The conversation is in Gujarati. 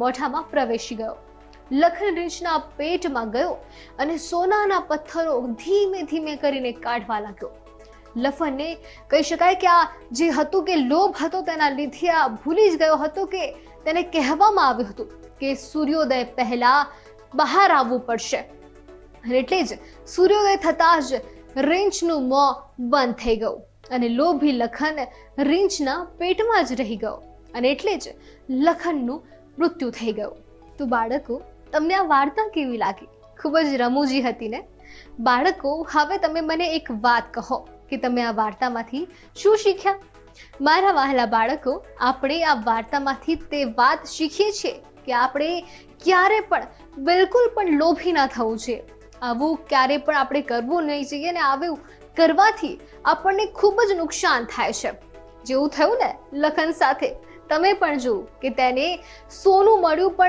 મોઢામાં પ્રવેશી ગયો. લખન રીંછના પેટમાં ગયો અને સોનાના પથ્થરો ધીમે ધીમે કરીને કાઢવા લાગ્યો. લફનને કહી શકાય કે આ જે હતું કે લોભ હતો તેના લીધે આ ભૂલી જ ગયો હતો કે તેને કહેવામાં આવ્યું હતું કે સૂર્યોદય પહેલા બહાર આવવું પડશે. અને એટલે જ સૂર્યોદય થતાં જ રીંછનું મોં બંધ થઈ ગયું અને લોભી લખન રીંછના પેટમાં જ રહી ગયો. અને એટલે જ લખનનું મૃત્યુ થઈ ગયું. તો બાળકો, તમને આ વાર્તા કેવી લાગી? ખૂબ જ રમૂજી હતી ને? બાળકો, હવે તમે મને એક વાત કહો કે તમે આ વાર્તામાંથી શું શીખ્યા? મારા વહાલા બાળકો, આપણે આ વાર્તામાંથી તે વાત શીખીએ છીએ કે આપણે ક્યારે પણ બિલકુલ પણ લોભી ના થવું જોઈએ. આવું ક્યારે પણ આપણે કરવું નહીં જોઈએ અને આવું કરવાથી આપણને ખૂબ જ નુકસાન થાય છે. જેવું થયું ને, લખન સાથે. તમે પણ જુઓ કે તેને સોનું મળ્યું પણ